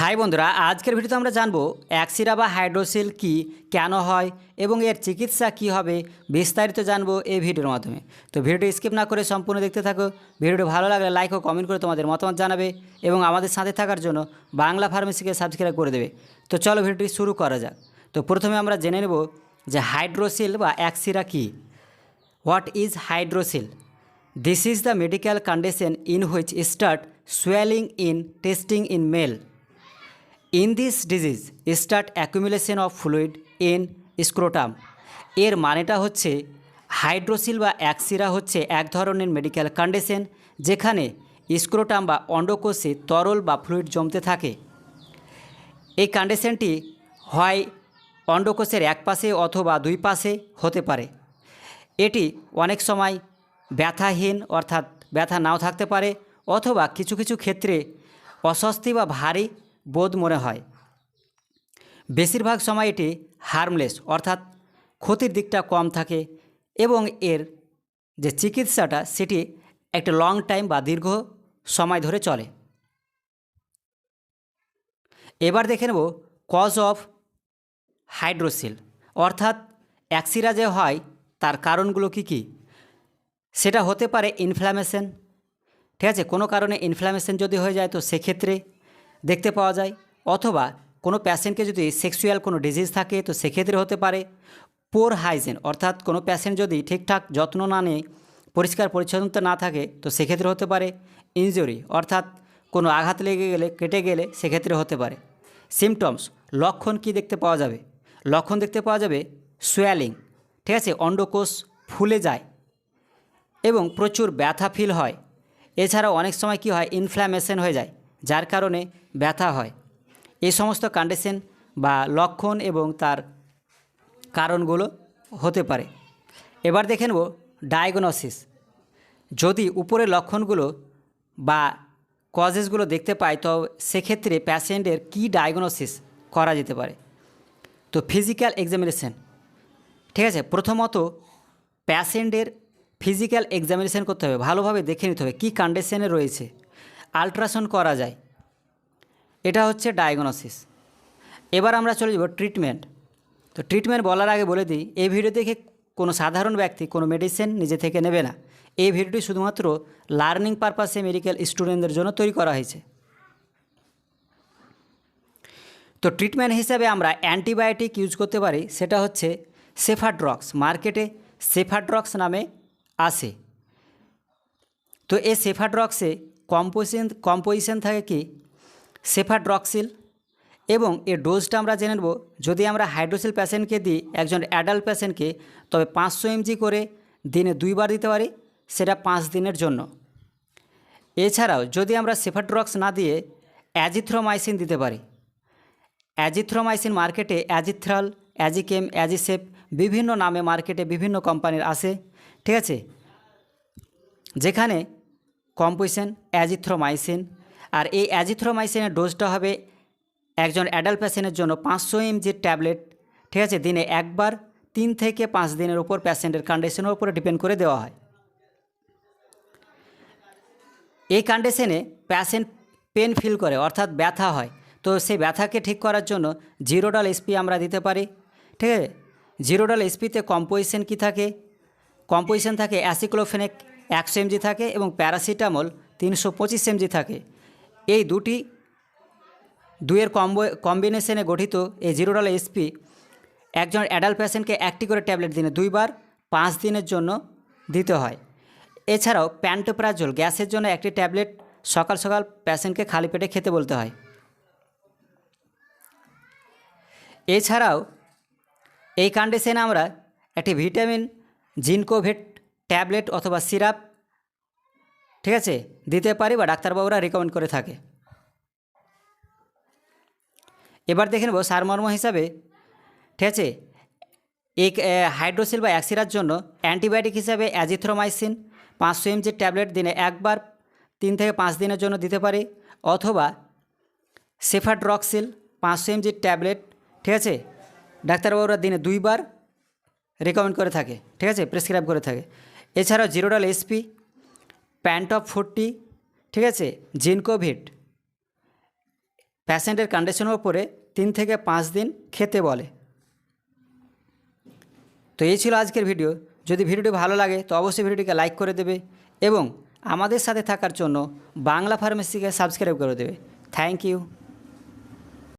High বন্ধুরা, আজকের ভিডিওতে আমরা জানব অ্যাক্সিরা বা হাইড্রোসিল কি, কেন হয় এবং এর চিকিৎসা কি হবে বিস্তারিত জানব এই ভিডিওর মাধ্যমে। তো ভিডিওটি স্কিপ না করে সম্পূর্ণ দেখতে থাকো। ভিডিওটি ভালো লাগলে লাইক ও কমেন্ট করে তোমাদের মতামত জানাবে এবং আমাদের সাথে থাকার জন্য বাংলা ফার্মেসিকে সাবস্ক্রাইব করে দেবে। তো চলো ভিডিওটি শুরু করা যাক। তো প্রথমে আমরা জেনে নেব যে হাইড্রোসিল বা অ্যাক্সিরা কী। What is hydrocele? This is the medical condition in which start swelling in testing in male. In this disease start accumulation of fluid in scrotum এর মানেটা হচ্ছে হাইড্রোসিল বা অ্যাক্সিরা হচ্ছে এক ধরনের মেডিকেল কন্ডিশন যেখানে স্ক্রোটাম বা অন্ডকোষে তরল বা ফ্লুইড জমতে থাকে। এই কন্ডিশনটি হয় অন্ডকোষের এক পাশে অথবা দুই পাশে হতে পারে। এটি অনেক সময় ব্যথাহীন অর্থাৎ ব্যথা নাও থাকতে পারে অথবা কিছু কিছু ক্ষেত্রে অস্বস্তি বা ভারী বোধ মনে হয়। বেশিরভাগ সময় এটি হার্মলেস, অর্থাৎ ক্ষতির দিকটা কম থাকে এবং এর যে চিকিৎসাটা সেটি একটা লং টাইম বা দীর্ঘ সময় ধরে চলে। এবার দেখে নেব কজ অফ হাইড্রোসিল অর্থাৎ অ্যাক্সিরা যে হয় তার কারণগুলো কি কি? সেটা হতে পারে ইনফ্ল্যামেশন ঠিক আছে? কোনো কারণে ইনফ্ল্যামেশন যদি হয়ে যায় তো সেক্ষেত্রে দেখতে পাওয়া যায়। অথবা কোনো প্যাশেন্টকে যদি সেক্সুয়াল কোনো ডিজিজ থাকে, তো সেক্ষেত্রে হতে পারে পোর হাইজেন অর্থাৎ কোনো প্যাশেন্ট যদি ঠিকঠাক যত্ন না নেয়, পরিষ্কার পরিচ্ছন্নতা না থাকে, তো সেক্ষেত্রে হতে পারে ইনজুরি অর্থাৎ কোনো আঘাত লেগে গেলে, কেটে গেলে সেক্ষেত্রে হতে পারে। সিমটমস লক্ষণ কি দেখতে পাওয়া যাবে? লক্ষণ দেখতে পাওয়া যাবে সোয়ালিং ঠিক আছে? অন্ডকোষ ফুলে যায় এবং প্রচুর ব্যথা ফিল হয়। এছাড়াও অনেক সময় কি হয়? ইনফ্ল্যামেশন হয়ে যায়। যার কারণে ব্যথা হয়। এই সমস্ত কন্ডিশন বা লক্ষণ এবং তার কারণগুলো হতে পারে। এবার দেখে নেব ডায়াগনোসিস যদি উপরের লক্ষণগুলো বা কজেসগুলো দেখতে পাই, তো সেক্ষেত্রে প্যাশেন্টের কী ডায়াগনোসিস করা যেতে পারে? তো ফিজিক্যাল এক্সামিনেশন ঠিক আছে? প্রথমত প্যাশেন্টের ফিজিক্যাল এক্সামিনেশন করতে হবে। ভালোভাবে দেখে নিতে হবে কী কন্ডিশনে রয়েছে। আলট্রাসাউন্ড করা যায়। এটা হচ্ছে ডায়াগনোসিস। এবার আমরা চলে যাব ট্রিটমেন্ট। তো ট্রিটমেন্ট বলার আগে বলে দিই, এই ভিডিও দেখে কোনো সাধারণ ব্যক্তি, কোনো মেডিসিন নিজে থেকে নেবে না। এই ভিডিওটি শুধুমাত্র লার্নিং পারপাসে মেডিকেল স্টুডেন্টদের জন্য তৈরি করা হয়েছে। তো ট্রিটমেন্ট হিসাবে আমরা অ্যান্টিবায়োটিক ইউজ করতে পারি, সেটা হচ্ছে সেফাড্রক্স। মার্কেটে সেফাড্রক্স নামে আসে। তো এই সেফাড্রক্সে কম্পোজিশন কম্পোজিশন থাকে কি? সেফাড্রক্সিল এবং এর ডোজটা আমরা জেনে নেব। যদি আমরা হাইড্রোসিল প্যাশেন্টকে দিই, একজন অ্যাডাল্ট প্যাশেন্টকে, তবে পাঁচশো এমজি করে দিনে দুইবার দিতে পারি, সেটা পাঁচ দিনের জন্য। এছাড়াও যদি আমরা সেফাড্রক্স না দিয়ে অ্যাজিথ্রোমাইসিন দিতে পারি, অ্যাজিথ্রোমাইসিন মার্কেটে অ্যাজিথ্রাল, অ্যাজিকেম, অ্যাজিসেপ বিভিন্ন নামে মার্কেটে বিভিন্ন কোম্পানির আছে ঠিক আছে? যেখানে কম্পোজিশন, অ্যাজিথ্রোমাইসিন। আর এই অ্যাজিথ্রোমাইসিনের ডোজটা হবে একজন অ্যাডাল্ট পেশেন্টের জন্য পাঁচশো এমজির ট্যাবলেট। ঠিক আছে, দিনে একবার তিন থেকে পাঁচ দিনের উপর প্যাশেন্টের কন্ডিশনের উপরে ডিপেন্ড করে দেওয়া হয়। এই কন্ডিশনে প্যাশেন্ট পেন ফিল করে, অর্থাৎ ব্যথা হয়। তো সেই ব্যথাকে ঠিক করার জন্য জিরোডাল এসপি আমরা দিতে পারি। ঠিক আছে, জিরোডাল এসপিতে কম্পোজিশন কী থাকে? কম্পোজিশন থাকে অ্যাসিক্লোফেনেক একশো এমজি থাকে এবং প্যারাসিটামল তিনশো পঁচিশ এমজি থাকে। এই দুটি দুয়ের কম্বো, কম্বিনেশনে গঠিত এই জিরোডাল এসপি একজন অ্যাডাল্ট পেশেন্টকে একটি করে ট্যাবলেট দিনে দুইবার, পাঁচ দিনের জন্য দিতে হয়। এছাড়াও প্যান্টোপ্রাজল গ্যাসের জন্য একটি ট্যাবলেট সকাল সকাল পেশেন্টকে খালি পেটে খেতে বলতে হয়। এছাড়াও এই কন্ডিশনে আমরা একটি ভিটামিন, জিনকোভেট ট্যাবলেট অথবা সিরাপ ঠিক আছে? দিতে পারি বা ডাক্তারবাবুরা রেকমেন্ড করে থাকে। এবার দেখে নেব সারমর্ম হিসাবে। ঠিক আছে? এক হাইড্রোসিল বা অ্যাক্সিরার জন্য অ্যান্টিবায়োটিক হিসাবে অ্যাজিথ্রোমাইসিন পাঁচশো এমজির ট্যাবলেট দিনে একবার, তিন থেকে পাঁচ দিনের জন্য দিতে পারি। অথবা সেফাড্রক্সিল পাঁচশো এমজির ট্যাবলেট ঠিক আছে? ডাক্তারবাবুরা দিনে দুইবার রেকমেন্ড করে থাকে। ঠিক আছে? প্রেসক্রাইব করে থাকে। এছাড়াও Zerodol SP pant of forty, ঠিক আছে? জিনকোভিট প্যাশেন্টের কন্ডিশনের ওপরে তিন থেকে পাঁচ দিন খেতে বলে। তো এই ছিল আজকের ভিডিও যদি ভিডিওটি ভালো লাগে, তো অবশ্যই ভিডিওটিকে লাইক করে দেবে এবং আমাদের সাথে থাকার জন্য বাংলা ফার্মেসিকে সাবস্ক্রাইব করে দেবে। Thank you